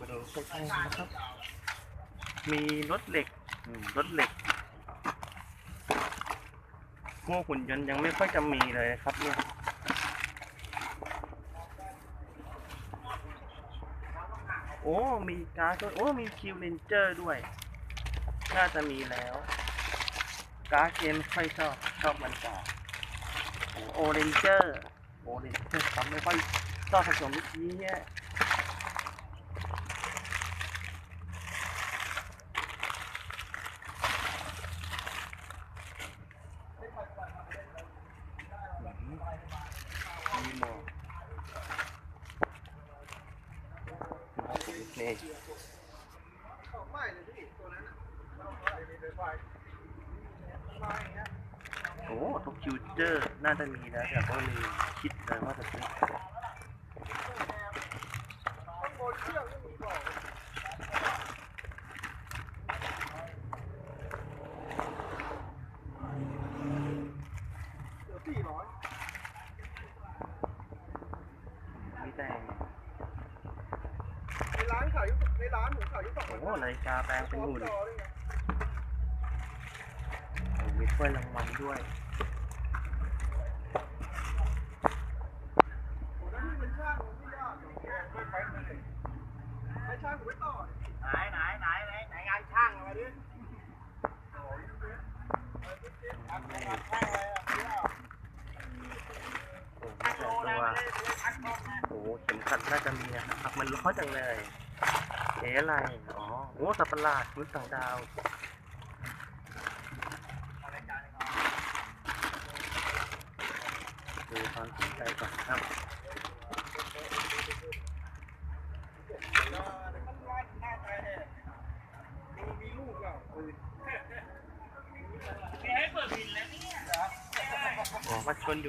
มาดูใกล้ๆนะครับ มีรถเหล็กอืมรถเหล็ก พวกหุ่นยนต์ยังไม่ค่อยจะมีเลยนะครับเนี่ยโอ้ มีการ์ดด้วย โอ้ มีคิวเลนเจอร์ด้วย น่าจะมีแล้ว การ์ดเกมไม่ค่อยชอบชอบมันก่าโอเรนเจอร์ โอเรนเจอร์ทำไม่ค่อยชอบผสมเมื่อกี้เนี่ย มีหมอก นี่โอ้ทุกคิวเจอร์น่าจะมีนะแต่ก็เลยคิดเลยว่าจะซื้อมีแต่านขายอยู่ในร้านผมขายอยู่สองพันโอ้นาฬิกาแปลงเป็นหุ่นจอด้วยโอ้มีถ้วยรางวัลด้วยโอ้นั่นนี่เป็นช่างผมไม่ยากไปเลยให้ช่างผมไปต่อไหนไหนไหนไหนไหนงานช่างมาดิช่างอะไรอะพี่อะโอ้โอ้เข็มขัดน่าจะมีนะครับ มันล้อจังเลย เอ๋อะไร อ๋อ โอ้สัตว์ประหลาดมนุษย์ต่างดาวดูความสนใจก่อนครับมีลูกอะให้เปิดบินแล้วเนี่ยอ๋อมาชนอยู่